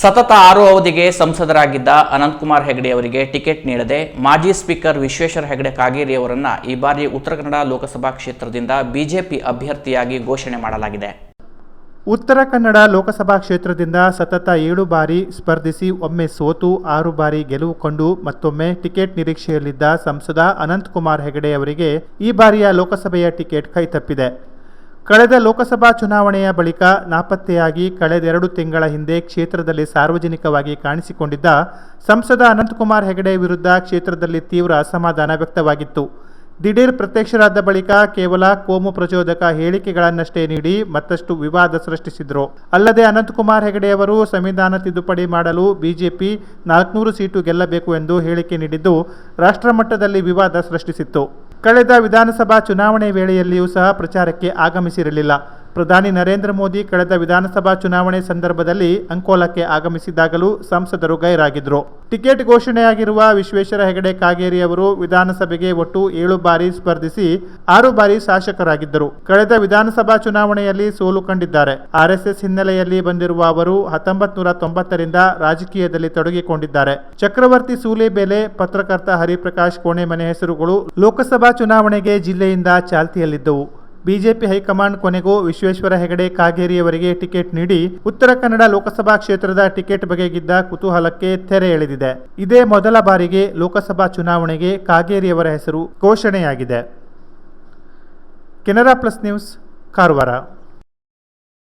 ಸತತ ಆರು ಅವಧಿಗೆ ಸಂಸದರಾಗಿದ್ದ ಅನಂತಕುಮಾರ್ ಹೆಗಡೆ ಅವರಿಗೆ ಟಿಕೆಟ್ ನೀಡದೆ ಮಾಜಿ ಸ್ಪೀಕರ್ ವಿಶ್ವೇಶ್ವರ ಹೆಗಡೆ ಕಾಗೇರಿ ಅವರನ್ನ ಈ ಬಾರಿ ಉತ್ತರ ಕನ್ನಡ ಲೋಕಸಭಾ ಕ್ಷೇತ್ರದಿಂದ ಬಿಜೆಪಿ ಅಭ್ಯರ್ಥಿಯಾಗಿ ಘೋಷಣೆ ಮಾಡಲಾಗಿದೆ. ಉತ್ತರ ಕನ್ನಡ ಲೋಕಸಭಾ ಕ್ಷೇತ್ರದಿಂದ ಸತತ ಏಳು ಬಾರಿ ಸ್ಪರ್ಧಿಸಿ ಒಮ್ಮೆ ಸೋತು, ಆರು ಬಾರಿ ಗೆಲುವು ಕಂಡು ಮತ್ತೊಮ್ಮೆ ಟಿಕೆಟ್ ನಿರೀಕ್ಷೆಯಲ್ಲಿದ್ದ ಸಂಸದ ಅನಂತಕುಮಾರ್ ಹೆಗಡೆ ಅವರಿಗೆ ಈ ಬಾರಿಯ ಲೋಕಸಭೆಯ ಟಿಕೆಟ್ ಕೈತಪ್ಪಿದೆ. ಕಳೆದ ಲೋಕಸಭಾ ಚುನಾವಣೆಯ ಬಳಿಕ ನಾಪತ್ತೆಯಾಗಿ ಕಳೆದೆರಡು ತಿಂಗಳ ಹಿಂದೆ ಕ್ಷೇತ್ರದಲ್ಲಿ ಸಾರ್ವಜನಿಕವಾಗಿ ಕಾಣಿಸಿಕೊಂಡಿದ್ದ ಸಂಸದ ಅನಂತಕುಮಾರ್ ಹೆಗಡೆ ವಿರುದ್ಧ ಕ್ಷೇತ್ರದಲ್ಲಿ ತೀವ್ರ ಅಸಮಾಧಾನ ವ್ಯಕ್ತವಾಗಿತ್ತು. ದಿಢೀರ್ ಪ್ರತ್ಯಕ್ಷರಾದ ಬಳಿಕ ಕೇವಲ ಕೋಮು ಪ್ರಚೋದಕ ಹೇಳಿಕೆಗಳನ್ನಷ್ಟೇ ನೀಡಿ ಮತ್ತಷ್ಟು ವಿವಾದ ಸೃಷ್ಟಿಸಿದರು. ಅಲ್ಲದೆ ಅನಂತಕುಮಾರ್ ಹೆಗಡೆ ಅವರು ಸಂವಿಧಾನ ತಿದ್ದುಪಡಿ ಮಾಡಲು ಬಿಜೆಪಿ ನಾಲ್ಕುನೂರು ಸೀಟು ಗೆಲ್ಲಬೇಕು ಎಂದು ಹೇಳಿಕೆ ನೀಡಿದ್ದು ರಾಷ್ಟ್ರಮಟ್ಟದಲ್ಲಿ ವಿವಾದ ಸೃಷ್ಟಿಸಿತ್ತು. ಕಳೆದ ವಿಧಾನಸಭಾ ಚುನಾವಣೆ ವೇಳೆಯಲ್ಲಿಯೂ ಸಹ ಪ್ರಚಾರಕ್ಕೆ ಆಗಮಿಸಿರಲಿಲ್ಲ. ಪ್ರಧಾನಿ ನರೇಂದ್ರ ಮೋದಿ ಕಳೆದ ವಿಧಾನಸಭಾ ಚುನಾವಣೆ ಸಂದರ್ಭದಲ್ಲಿ ಅಂಕೋಲಕ್ಕೆ ಆಗಮಿಸಿದಾಗಲೂ ಸಂಸದರು ಗೈರಾಗಿದ್ದರು ಟಿಕೆಟ್ ಘೋಷಣೆಯಾಗಿರುವ ವಿಶ್ವೇಶ್ವರ ಹೆಗಡೆ ಕಾಗೇರಿ ಅವರು ವಿಧಾನಸಭೆಗೆ ಒಟ್ಟು ಏಳು ಬಾರಿ ಸ್ಪರ್ಧಿಸಿ ಆರು ಬಾರಿ ಶಾಸಕರಾಗಿದ್ದರು. ಕಳೆದ ವಿಧಾನಸಭಾ ಚುನಾವಣೆಯಲ್ಲಿ ಸೋಲು ಕಂಡಿದ್ದಾರೆ. ಆರ್ಎಸ್ಎಸ್ ಹಿನ್ನೆಲೆಯಲ್ಲಿ ಬಂದಿರುವ ಅವರು ಹತ್ತೊಂಬತ್ ನೂರ ತೊಂಬತ್ತರಿಂದ ರಾಜಕೀಯದಲ್ಲಿ ತೊಡಗಿಕೊಂಡಿದ್ದಾರೆ. ಚಕ್ರವರ್ತಿ ಸೂಲೆಬೆಲೆ ಪತ್ರಕರ್ತ ಹರಿಪ್ರಕಾಶ್ ಕೋಣೆಮನೆ ಹೆಸರುಗಳು ಲೋಕಸಭಾ ಚುನಾವಣೆಗೆ ಜಿಲ್ಲೆಯಿಂದ ಚಾಲ್ತಿಯಲ್ಲಿದ್ದವು. ಬಿಜೆಪಿ ಹೈಕಮಾಂಡ್ ಕೊನೆಗೂ ವಿಶ್ವೇಶ್ವರ ಹೆಗಡೆ ಕಾಗೇರಿಯವರಿಗೆ ಟಿಕೆಟ್ ನೀಡಿ ಉತ್ತರ ಕನ್ನಡ ಲೋಕಸಭಾ ಕ್ಷೇತ್ರದ ಟಿಕೆಟ್ ಬಗೆಗಿದ್ದ ಕುತೂಹಲಕ್ಕೆ ತೆರೆ ಎಳೆದಿದೆ. ಇದೇ ಮೊದಲ ಬಾರಿಗೆ ಲೋಕಸಭಾ ಚುನಾವಣೆಗೆ ಕಾಗೇರಿಯವರ ಹೆಸರು ಘೋಷಣೆಯಾಗಿದೆ. Canara plus news, Karwar.